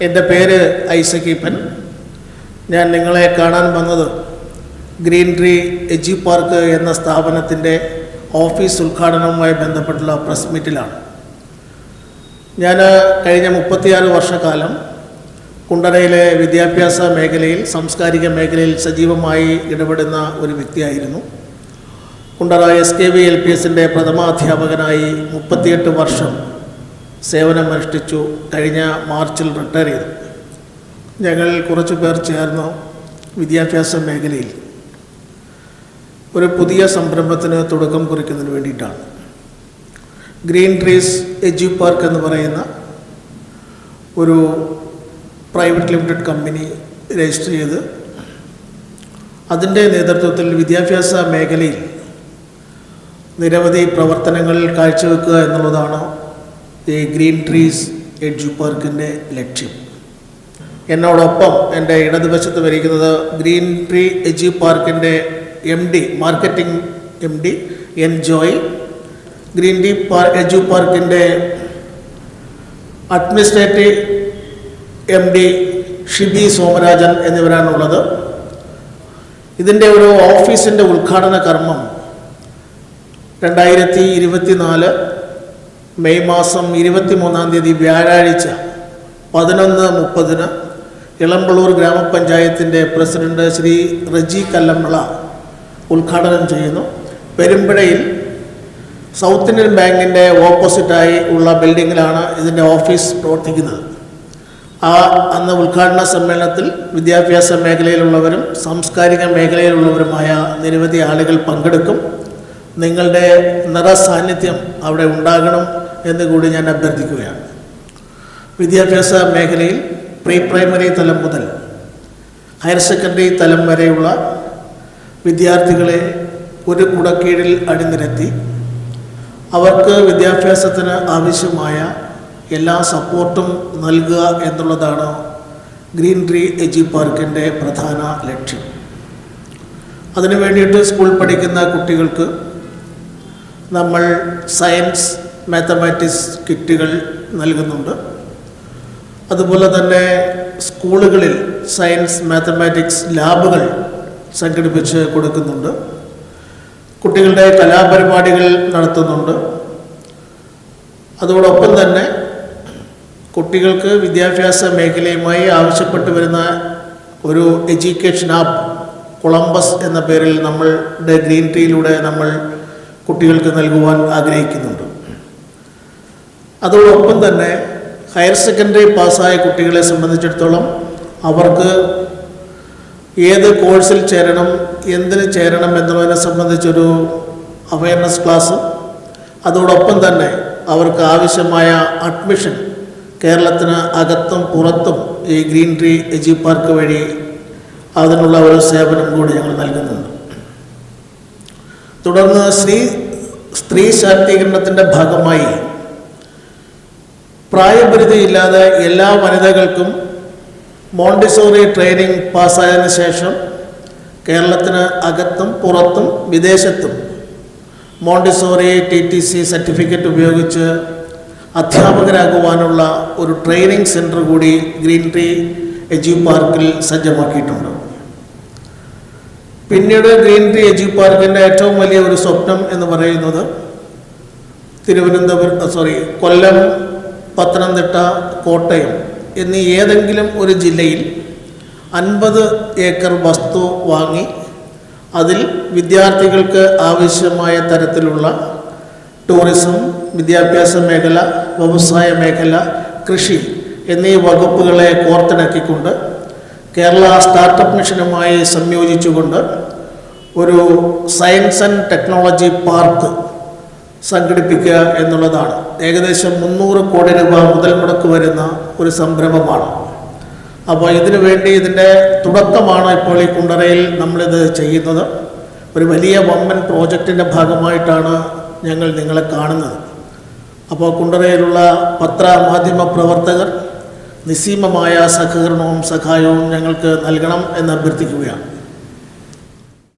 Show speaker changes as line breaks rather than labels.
എന്റെ പേര് ഐസക്കീപ്പൻ ഞാൻ നിങ്ങളെ കാണാൻ വന്നത് ഗ്രീൻ ട്രീ എജി പാർക്ക് എന്ന സ്ഥാപനത്തിന്റെ ഓഫീസ് ഉദ്ഘാടനവുമായി ബന്ധപ്പെട്ടുള്ള പ്രസ് മീറ്റിലാണ്. ഞാൻ കഴിഞ്ഞ മുപ്പത്തിയാറ് വർഷക്കാലം കുണ്ടറയിലെ വിദ്യാഭ്യാസ മേഖലയിൽ സാംസ്കാരിക മേഖലയിൽ സജീവമായി ഇടപെടുന്ന ഒരു വ്യക്തിയായിരുന്നു. Kundara S K V L P എസിന്റെ പ്രഥമാധ്യാപകനായി മുപ്പത്തിയെട്ട് വർഷം സേവനമനുഷ്ഠിച്ചു കഴിഞ്ഞ മാർച്ചിൽ റിട്ടയർ ചെയ്തു. ഞങ്ങൾ കുറച്ച് പേർ ചേർന്ന് വിദ്യാഭ്യാസ മേഖലയിൽ. ഒരു പുതിയ സംരംഭത്തിന് തുടക്കം കുറിക്കുന്നതിന് വേണ്ടിയിട്ടാണ്. ഗ്രീൻ ട്രീസ് എജ്യു പാർക്ക് എന്ന് പറയുന്ന ഒരു പ്രൈവറ്റ് ലിമിറ്റഡ് കമ്പനി രജിസ്റ്റർ ചെയ്ത് അതിന്റെ നേതൃത്വത്തിൽ വിദ്യാഭ്യാസ മേഖലയിൽ നിരവധി പ്രവർത്തനങ്ങൾ കാഴ്ചവെക്കുക എന്നുള്ളതാണ് ഗ്രീൻ ട്രീസ് എഡ്ജു പാർക്കിന്റെ ലക്ഷ്യം. എന്നോടൊപ്പം എന്റെ ഇടതുവശത്ത് വരിക്കുന്നത് ഗ്രീൻ ട്രീ എജി പാർക്കിന്റെ M D marketing M D N Joy green tree പാർ എജു പാർക്കിന്റെ administrative M D Shibi Somarajan എന്നിവരാണുള്ളത്. ഇതിന്റെ ഒരു ഓഫീസിന്റെ ഉദ്ഘാടന കർമ്മം രണ്ടായിരത്തി ഇരുപത്തിനാല് മെയ് മാസം ഇരുപത്തി മൂന്നാം തീയതി വ്യാഴാഴ്ച പതിനൊന്ന് മുപ്പതിന് ഇളമ്പളൂർ ഗ്രാമപഞ്ചായത്തിന്റെ പ്രസിഡന്റ് ശ്രീ റജി കല്ലമ്പള ഉദ്ഘാടനം ചെയ്യുന്നു. പെരുമ്പഴയിൽ സൗത്ത് ഇന്ത്യൻ ബാങ്കിന്റെ ഓപ്പോസിറ്റായി ഉള്ള ബിൽഡിങ്ങിലാണ് ഇതിന്റെ ഓഫീസ് പ്രവർത്തിക്കുന്നത്. ആ അന്ന് ഉദ്ഘാടന സമ്മേളനത്തിൽ വിദ്യാഭ്യാസ മേഖലയിലുള്ളവരും സാംസ്കാരിക മേഖലയിലുള്ളവരുമായ നിരവധി ആളുകൾ പങ്കെടുക്കും. നിങ്ങളുടെ നിറസാന്നിധ്യം അവിടെ ഉണ്ടാകണം. എന്ന് കൂടി ഞാൻ അഭ്യർത്ഥിക്കുകയാണ്. വിദ്യാഭ്യാസ മേഖലയിൽ പ്രീ പ്രൈമറി തലം മുതൽ ഹയർ സെക്കൻഡറി തലം വരെയുള്ള വിദ്യാർത്ഥികളെ ഒരു കുടക്കീഴിൽ അണിനിരത്തി അവർക്ക് വിദ്യാഭ്യാസത്തിന് ആവശ്യമായ എല്ലാ സപ്പോർട്ടും നൽകുക എന്നുള്ളതാണ് ഗ്രീൻ ട്രീ എജി പാർക്കിന്റെ പ്രധാന ലക്ഷ്യം. അതിനു വേണ്ടിയിട്ട് സ്കൂൾ പഠിക്കുന്ന കുട്ടികൾക്ക് നമ്മൾ സയൻസ് മാത്തമാറ്റിക്സ് കിറ്റുകൾ നൽകുന്നുണ്ട്. അതുപോലെ തന്നെ സ്കൂളുകളിൽ സയൻസ് മാത്തമാറ്റിക്സ് ലാബുകൾ സംഘടിപ്പിച്ച് കൊടുക്കുന്നുണ്ട്. കുട്ടികളുടെ കലാപരിപാടികൾ നടത്തുന്നുണ്ട്. അതോടൊപ്പം തന്നെ കുട്ടികൾക്ക് വിദ്യാഭ്യാസ മേഖലയുമായി ആവശ്യപ്പെട്ട് വരുന്ന ഒരു എഡ്യൂക്കേഷൻ ആപ്പ് കൊളംബസ് എന്ന പേരിൽ നമ്മളുടെ ഗ്രീൻ ടീയിലൂടെ നമ്മൾ കുട്ടികൾക്ക് നൽകുവാൻ ആഗ്രഹിക്കുന്നുണ്ട്. അതോടൊപ്പം തന്നെ ഹയർ സെക്കൻഡറി പാസ്സായ കുട്ടികളെ സംബന്ധിച്ചിടത്തോളം അവർക്ക് ഏത് കോഴ്സിൽ ചേരണം എന്തിന് ചേരണം എന്നുള്ളതിനെ സംബന്ധിച്ചൊരു അവയർനെസ് ക്ലാസ് അതോടൊപ്പം തന്നെ അവർക്ക് ആവശ്യമായ അഡ്മിഷൻ കേരളത്തിന് അകത്തും പുറത്തും ഈ ഗ്രീൻ ട്രീ എജി പാർക്ക് വഴി അതിനുള്ള ഒരു സേവനം കൂടി ഞങ്ങൾ നൽകുന്നുണ്ട്. തുടർന്ന് സ്ത്രീ സ്ത്രീ ശാക്തീകരണത്തിന്റെ ഭാഗമായി പ്രായപരിധിയില്ലാതെ എല്ലാ വനിതകൾക്കും മോണ്ടിസോറി ട്രെയിനിങ് പാസ്സായതിനു ശേഷം കേരളത്തിന് അകത്തും പുറത്തും വിദേശത്തും Montessori T T C certificate ഉപയോഗിച്ച് അധ്യാപകരാകുവാനുള്ള ഒരു ട്രെയിനിങ് സെന്റർ കൂടി ഗ്രീൻ ട്രീ എജു പാർക്കിൽ സജ്ജമാക്കിയിട്ടുണ്ട്. പിന്നീട് ഗ്രീൻ ട്രീ എജു പാർക്കിന്റെ ഏറ്റവും വലിയ ഒരു സ്വപ്നം എന്ന് പറയുന്നത് തിരുവനന്തപുരം സോറി കൊല്ലം പത്തനംതിട്ട കോട്ടയം എന്നീ ഏതെങ്കിലും ഒരു ജില്ലയിൽ അൻപത് ഏക്കർ വസ്തു വാങ്ങി അതിൽ വിദ്യാർത്ഥികൾക്ക് ആവശ്യമായ തരത്തിലുള്ള ടൂറിസം വിദ്യാഭ്യാസ മേഖല വ്യവസായ മേഖല കൃഷി എന്നീ വകുപ്പുകളെ കോർത്തിണക്കിക്കൊണ്ട് കേരള സ്റ്റാർട്ടപ്പ് മിഷനുമായി സംയോജിച്ചുകൊണ്ട് ഒരു സയൻസ് ആൻഡ് ടെക്നോളജി പാർക്ക് സംഘടിപ്പിക്കുക എന്നുള്ളതാണ്. ഏകദേശം മുന്നൂറ് കോടി രൂപ മുതൽ മുടക്ക് വരുന്ന ഒരു സംരംഭമാണ്. അപ്പോൾ ഇതിനു വേണ്ടി ഇതിന്റെ തുടക്കമാണ് ഇപ്പോൾ ഈ കുണ്ടറയിൽ നമ്മളിത് ചെയ്യുന്നത്. ഒരു വലിയ വമ്പൻ പ്രോജക്റ്റിന്റെ ഭാഗമായിട്ടാണ് ഞങ്ങൾ നിങ്ങളെ കാണുന്നത്. അപ്പോൾ കുണ്ടറയിലുള്ള പത്ര മാധ്യമ പ്രവർത്തകർ നിസ്സീമമായ സഹകരണവും സഹായവും ഞങ്ങൾക്ക് നൽകണം എന്ന് അഭ്യർത്ഥിക്കുകയാണ്.